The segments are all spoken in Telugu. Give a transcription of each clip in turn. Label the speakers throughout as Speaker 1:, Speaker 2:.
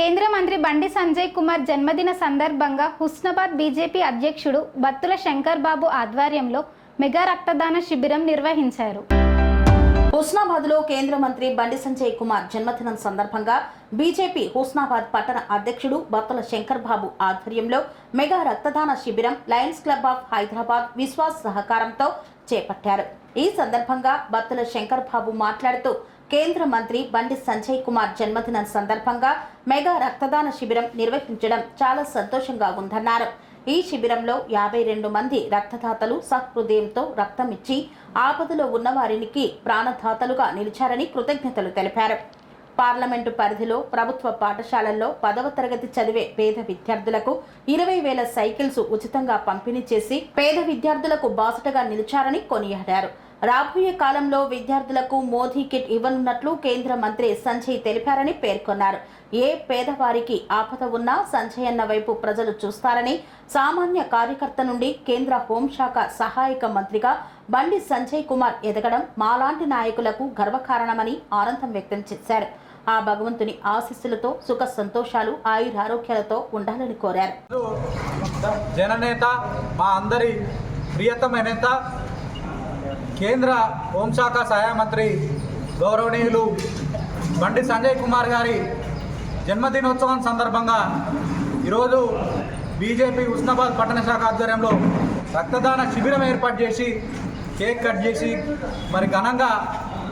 Speaker 1: కేంద్ర మంత్రి బండి సంజయ్ కుమార్ జన్మదిన సందర్భంగా హుస్నాబాద్ బీజేపీ అధ్యక్షుడు బత్తుల శంకర్ బాబు ఆధ్వర్యంలో మెగా రక్తదాన శిబిరం నిర్వహించారు.
Speaker 2: హుస్నాబాద్లో కేంద్ర మంత్రి బండి సంజయ్ కుమార్ జన్మదినం సందర్భంగా బీజేపీ హుస్నాబాద్ పట్టణ అధ్యక్షుడు బత్తల శంకర్ బాబు ఆధ్వర్యంలో మెగా రక్తదాన శిబిరం lions club of Hyderabad Vishwas సహకారంతో చేపట్టారు. ఈ సందర్భంగా బత్తుల శంకర్ బాబు మాట్లాడుతూ కేంద్ర మంత్రి బండి సంజయ్ కుమార్ జన్మదినం సందర్భంగా మెగా రక్తదాన శిబిరం నిర్వహించడం చాలా సంతోషంగా ఉందన్నారు. ఈ శిబిరంలో యాభై రెండు మంది రక్తదాతలు సహృదయంతో రక్తం ఇచ్చి ఆపదలో ఉన్నవారికి ప్రాణదాతలుగా నిలిచారని కృతజ్ఞతలు తెలిపారు. పార్లమెంటు పరిధిలో ప్రభుత్వ పాఠశాలల్లో పదవ తరగతి చదివే పేద విద్యార్థులకు ఇరవై వేల సైకిల్స్ ఉచితంగా పంపిణీ చేసి పేద విద్యార్థులకు బాసటగా నిలిచారని కొనియాడారు. రాబోయే కాలంలో విద్యార్థులకు మోదీ కిట్ ఇవ్వనున్నట్లు కేంద్ర మంత్రి సంజయ్ తెలిపారని పేర్కొన్నారు. ఏ పేదవారికి ఆపద ఉన్నా సంజయ్ అన్న వైపు ప్రజలు చూస్తారని సామాన్య కార్యకర్త నుండి కేంద్ర హోంశాఖ సహాయక మంత్రిగా బండి సంజయ్ కుమార్ ఎదగడం మాలాంటి నాయకులకు గర్వకారణమని ఆనందం వ్యక్తం చేశారు. ఆ భగవంతుని ఆశీస్సులతో సుఖ సంతోషాలు ఆయురారోగ్యాలతో ఉండాలని కోరారు.
Speaker 3: జననేత మా అందరి ప్రియతమ నేత కేంద్ర హోంశాఖ సహాయ మంత్రి గౌరవనీయులు బండి సంజయ్ కుమార్ గారి జన్మదినోత్సవం సందర్భంగా ఈరోజు బీజేపీ ఉస్నాబాద్ పట్టణ శాఖ ఆధ్వర్యంలో రక్తదాన శిబిరం ఏర్పాటు చేసి కేక్ కట్ చేసి మరి ఘనంగా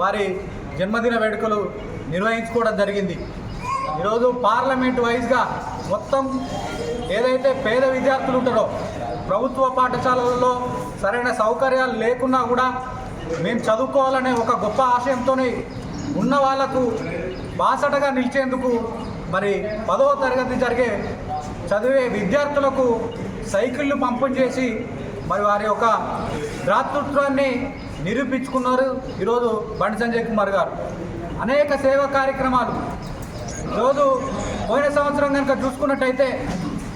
Speaker 3: వారి జన్మదిన వేడుకలు నిర్వహించుకోవడం జరిగింది. ఈరోజు పార్లమెంట్ వైజ్గా మొత్తం ఏదైతే పేద విద్యార్థులు ఉంటారో ప్రభుత్వ పాఠశాలలలో సరైన సౌకర్యాలు లేకున్నా కూడా మేము చదువుకోవాలనే ఒక గొప్ప ఆశయంతో ఉన్న వాళ్ళకు బాసటగా నిలిచేందుకు మరి పదవ తరగతి జరిగే చదివే విద్యార్థులకు సైకిళ్ళు పంపిణీ చేసి మరి వారి యొక్క భ్రాతృత్వాన్ని నిరూపించుకున్నారు ఈరోజు బండి సంజయ్ కుమార్ గారు. అనేక సేవా కార్యక్రమాలు. రోజు పోయిన సంవత్సరం కనుక చూసుకున్నట్టయితే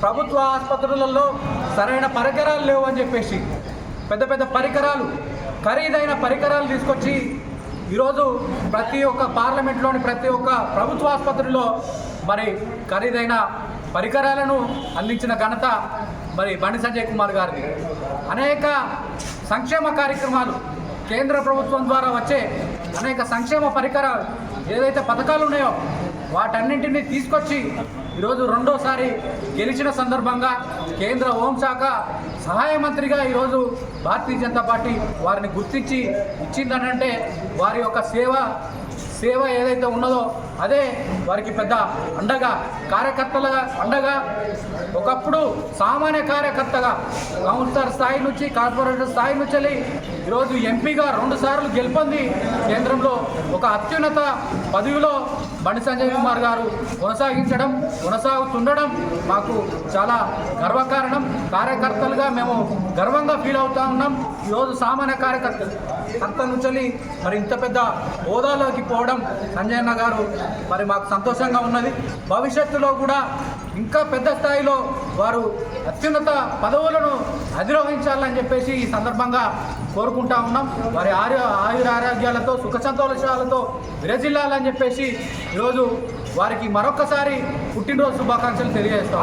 Speaker 3: ప్రభుత్వ ఆసుపత్రులలో సరైన పరికరాలు లేవు అని చెప్పేసి పెద్ద పెద్ద పరికరాలు ఖరీదైన పరికరాలు తీసుకొచ్చి ఈరోజు ప్రతి ఒక్క పార్లమెంట్లోని ప్రతి ఒక్క ప్రభుత్వ ఆసుపత్రిలో మరి ఖరీదైన పరికరాలను అందించిన ఘనత మరి బండి సంజయ్ కుమార్ గారిది. అనేక సంక్షేమ కార్యక్రమాలు కేంద్ర ప్రభుత్వం ద్వారా వచ్చే అనేక సంక్షేమ పరికరాలు ఏదైతే పథకాలు ఉన్నాయో వాటన్నింటినీ తీసుకొచ్చి ఈరోజు రెండోసారి గెలిచిన సందర్భంగా కేంద్ర హోంశాఖ సహాయ మంత్రిగా ఈరోజు భారతీయ జనతా పార్టీ వారిని గుర్తించి ఇచ్చిందనంటే వారి యొక్క సేవ సేవ ఏదైతే ఉన్నదో అదే వారికి పెద్ద అండగా కార్యకర్తలుగా అండగా. ఒకప్పుడు సామాన్య కార్యకర్తగా కౌన్సిలర్ స్థాయి నుంచి కార్పొరేటర్ స్థాయి నుంచి వెళ్ళి ఈరోజు ఎంపీగా రెండుసార్లు గెలుపొంది కేంద్రంలో ఒక అత్యున్నత పదవిలో బండి సంజయ్ కుమార్ గారు కొనసాగించడం కొనసాగుతుండడం మాకు చాలా గర్వకారణం. కార్యకర్తలుగా మేము గర్వంగా ఫీల్ అవుతా ఉన్నాం. ఈరోజు సామాన్య కార్యకర్తలు అంత నుంచి మరి ఇంత పెద్ద హోదాలోకి పోవడం సంజయ్ అన్న గారు మరి మాకు సంతోషంగా ఉన్నది. భవిష్యత్తులో కూడా ఇంకా పెద్ద స్థాయిలో వారు అత్యున్నత పదవులను అధిరోహించాలని చెప్పేసి ఈ సందర్భంగా కోరుకుంటా ఉన్నాం. వారి ఆరు ఆయుర ఆరోగ్యాలతో సుఖ సంతోషాలతో విరజిల్లాలని చెప్పేసి ఈరోజు వారికి మరొకసారి పుట్టినరోజు శుభాకాంక్షలు తెలియజేస్తాం.